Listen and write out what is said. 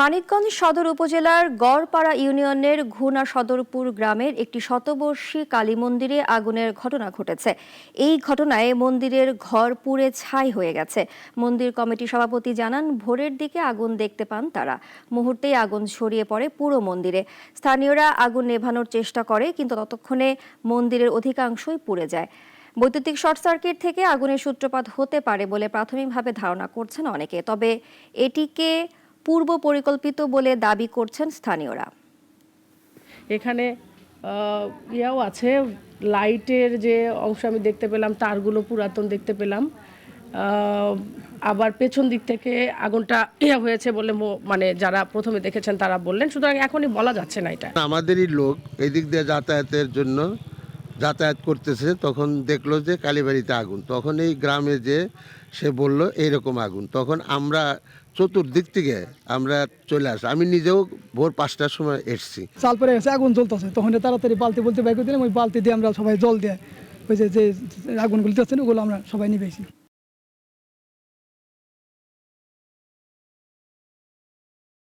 মানিকগঞ্জ সদর উপজেলার গড়পাড়া ইউনিয়নের ঘুনা সদরপুর গ্রামের একটি শতবর্ষী কালী মন্দিরে আগুনের ঘটনা ঘটেছে। এই ঘটনায় মন্দিরের ঘর পুড়ে ছাই হয়ে গেছে। মন্দির কমিটি সভাপতি জানান, ভোরের দিকে আগুন দেখতে পান তারা। মুহূর্তেই আগুন ছড়িয়ে পড়ে পুরো মন্দিরে। স্থানীয়রা আগুন নেভানোর চেষ্টা করে, কিন্তু ততক্ষণে মন্দিরের অধিকাংশই পুড়ে যায়। বৈদ্যুতিক শর্ট সার্কিট থেকে আগুনের সূত্রপাত হতে পারে বলে প্রাথমিকভাবে ধারণা করছেন অনেকে। তবে এটিকে পূর্ব পরিকল্পিত বলে দাবি করছেন স্থানীয়রা। এখানে ইয়াও আছে। লাইটের যে অংশ আমি দেখতে পেলাম তারগুলো পুরাতন দেখতে পেলাম। আবার পেছন দিক থেকে আগুনটা ইয়া হয়েছে বলে মো- মানে যারা প্রথমে দেখেছেন তারা বললেন। সুতরাং এখনই বলা যাচ্ছে না এটা। আমাদেরই লোক এদিক দিয়ে যাতায়াতের জন্য যাতায়াত করতেছে, তখন দেখল যে কালীবাড়িতে আগুন। তখন এই গ্রামে যে সে বলল, এইরকম আগুন। তখন আমরা চতুর্দিক থেকে আমরা চলে আসি। আমি নিজেও ভোর পাঁচটার সময় এসছি। চাল পরে গেছে, আগুন জ্বলতেছে। তখন তাড়াতাড়ি বালতি বলতে বাইক দিলাম, ওই বালতি দিয়ে আমরা সবাই জল দেয় ওই যে আগুনগুলো দিচ্ছেন ওগুলো আমরা সবাই নিবেছি।